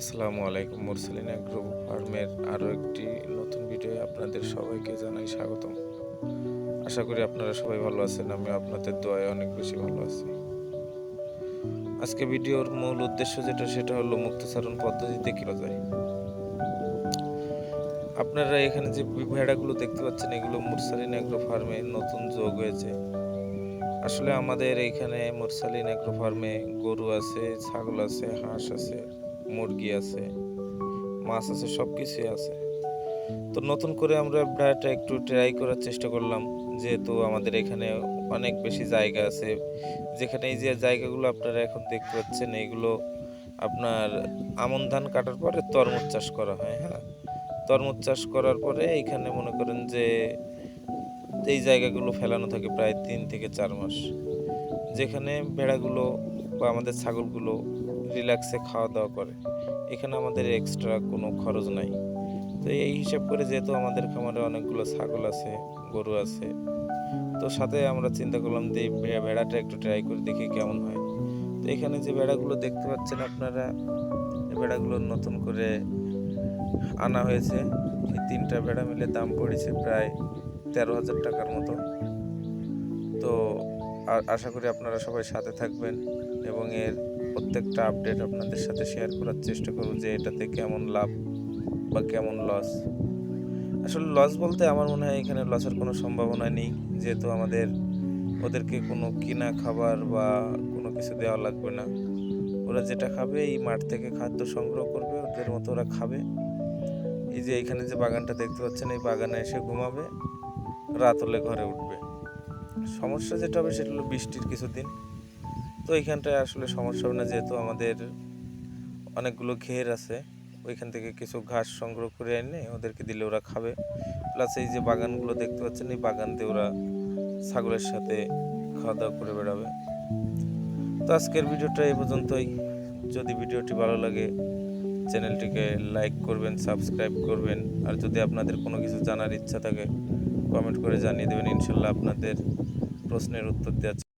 আসসালামু আলাইকুম, মুরসালিন অ্যাগ্রো ফার্মের আরও একটি নতুন ভিডিও আপনাদের সবাইকে জানাই স্বাগতম। আশা করি আপনারা সবাই ভালো আছেন আমি আপনাদের দোয়ায় অনেক বেশি ভালো আছি। আজকে ভিডিওর মূল উদ্দেশ্য যেটা, সেটা হলো মুক্তচারণ পদ্ধতিতে করা যায় আপনারা এখানে যে ভেড়াগুলো দেখতে পাচ্ছেন, এগুলো মুরসালিন অ্যাগ্রো ফার্মে নতুন যোগ হয়েছে। আসলে আমাদের এইখানে মুরসালিন অ্যাগ্রো ফার্মে গরু আছে, ছাগল আছে, হাঁস আছে মুরগি আছে, মাছ আছে সব কিছুই আছে। তো নতুন করে আমরা ভেড়াটা একটু ট্রাই করার চেষ্টা করলাম, যেহেতু আমাদের এখানে অনেক বেশি জায়গা আছে। যেখানে এই যে জায়গাগুলো আপনারা এখন দেখতে পাচ্ছেন এইগুলো আপনার আমন ধান কাটার পরে তরমুজ চাষ করা হয় হ্যাঁ? তরমুজ চাষ করার পরে এইখানে মনে করেন যে এই জায়গাগুলো ফেলানো থাকে প্রায় তিন থেকে চার মাস। যেখানে ভেড়াগুলো বা আমাদের ছাগলগুলো রিল্যাক্সে খাওয়া দাওয়া করে। এখানে আমাদের এক্সট্রা কোনো খরচ নাই। তো এই হিসাব করে যেহেতু আমাদের খামারে অনেকগুলো ছাগল আছে, গরু আছে, তো সাথে আমরা চিন্তা করলাম যে ভেড়াটা একটু ট্রাই করে দেখি কেমন হয়। তো এখানে যে ভেড়াগুলো দেখতে পাচ্ছেন আপনারা ভেড়াগুলো নতুন করে আনা হয়েছে। এই তিনটা ভেড়া মিলে দাম পড়েছে প্রায় তেরো হাজার টাকার মতো। তো আশা করি আপনারা সবাই সাথে থাকবেন এবং এর প্রত্যেকটা আপডেট আপনাদের সাথে শেয়ার করার চেষ্টা করব যে এটাতে কেমন লাভ বা কেমন লস আসলে লস বলতে আমার মনে হয় এখানে লসের কোনো সম্ভাবনা নেই। যেহেতু আমাদের, ওদেরকে কোনো কিনা খাবার বা কোনো কিছু দেওয়া লাগবে না। ওরা যেটা খাবে, এই মাঠ থেকে খাদ্য সংগ্রহ করবে, ওদের মতো ওরা খাবে। এই যে এখানে যে বাগানটা দেখতে পাচ্ছেন, এই বাগানে এসে ঘুমাবে, রাত হলে ঘরে উঠবে। সমস্যা যেটা হবে সেটা হলো বৃষ্টির কিছুদিন। তো এইখানটায় আসলে সমস্যা হবে না, যেহেতু আমাদের অনেকগুলো ঘের আছে। ওইখান থেকে কিছু ঘাস সংগ্রহ করে এনে ওদেরকে দিলে ওরা খাবে। প্লাস এই যে বাগানগুলো দেখতে পাচ্ছেন, এই বাগান দিয়ে ওরা ছাগলের সাথে খাওয়া দাওয়া করে বেড়াবে। তো আজকের ভিডিওটা এই পর্যন্তই। যদি ভিডিওটি ভালো লাগে, চ্যানেলটিকে লাইক করবেন, সাবস্ক্রাইব করবেন। আর যদি আপনাদের কোনো কিছু জানার ইচ্ছা থাকে, কমেন্ট করে জানিয়ে দেবেন। ইনশাল্লাহ আপনাদের প্রশ্নের উত্তর দেওয়ার